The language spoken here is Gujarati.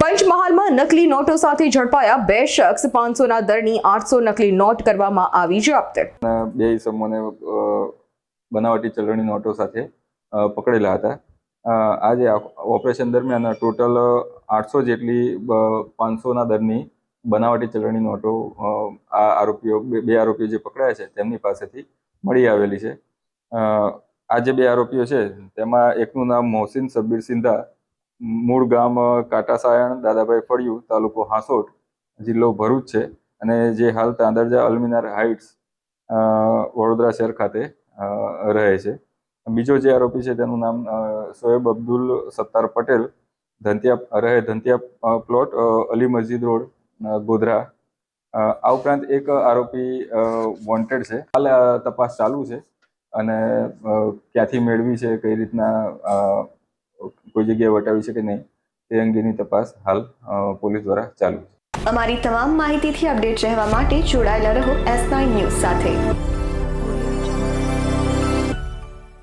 પંચમહાલમાં નકલી નોટો સાથે ઝડપાયા બે શખ્સ. પાંચસોના દરની આઠસો નકલી નોટ કરવામાં આવી જપ્ત બે ઇસમોને બનાવટી ચલણી નોટો સાથે પકડેલા હતા. આજે ઓપરેશન દરમિયાન ટોટલ આઠસો જેટલી પાંચસોના દરની બનાવટી ચલણી નોટો આ આરોપીઓ, બે આરોપીઓ જે પકડાયા છે, તેમની પાસેથી મળી આવેલી છે. આ જે બે આરોપીઓ છે, તેમાં એકનું નામ મોહસિન સબ્બીર સિંધા મૂળ ગામ કાટાસાયણ, દાદાભાઈ ફળિયું, તાલુકો હાંસોટ, જિલ્લો ભરૂચ છે. અને જે હાલ તાંદરજા અલ્મિનાર હાઇટ્સ વડોદરા શહેર ખાતે રહે છે. બીજો જે આરોપી છે તેનું નામ સોએબ અબ્દુલ સત્તાર પટેલ. ધંતિયા, રહે ધંતિયા પ્લોટ અલી મસ્જિદ રોડ ગોધરા. આ ઉપરાંત એક આરોપી વોન્ટેડ છે. હાલ તપાસ ચાલુ છે. અને ક્યાંથી મેળવી છે, કઈ રીતના કોઈ જગ્યાએ વટાવી છે કે નહીં, તે અંગેની તપાસ હાલ પોલીસ દ્વારા ચાલુ છે. અમારી તમામ માહિતીથી અપડેટ રહેવા માટે જોડાયેલા રહો એસ ન્યૂઝ સાથે.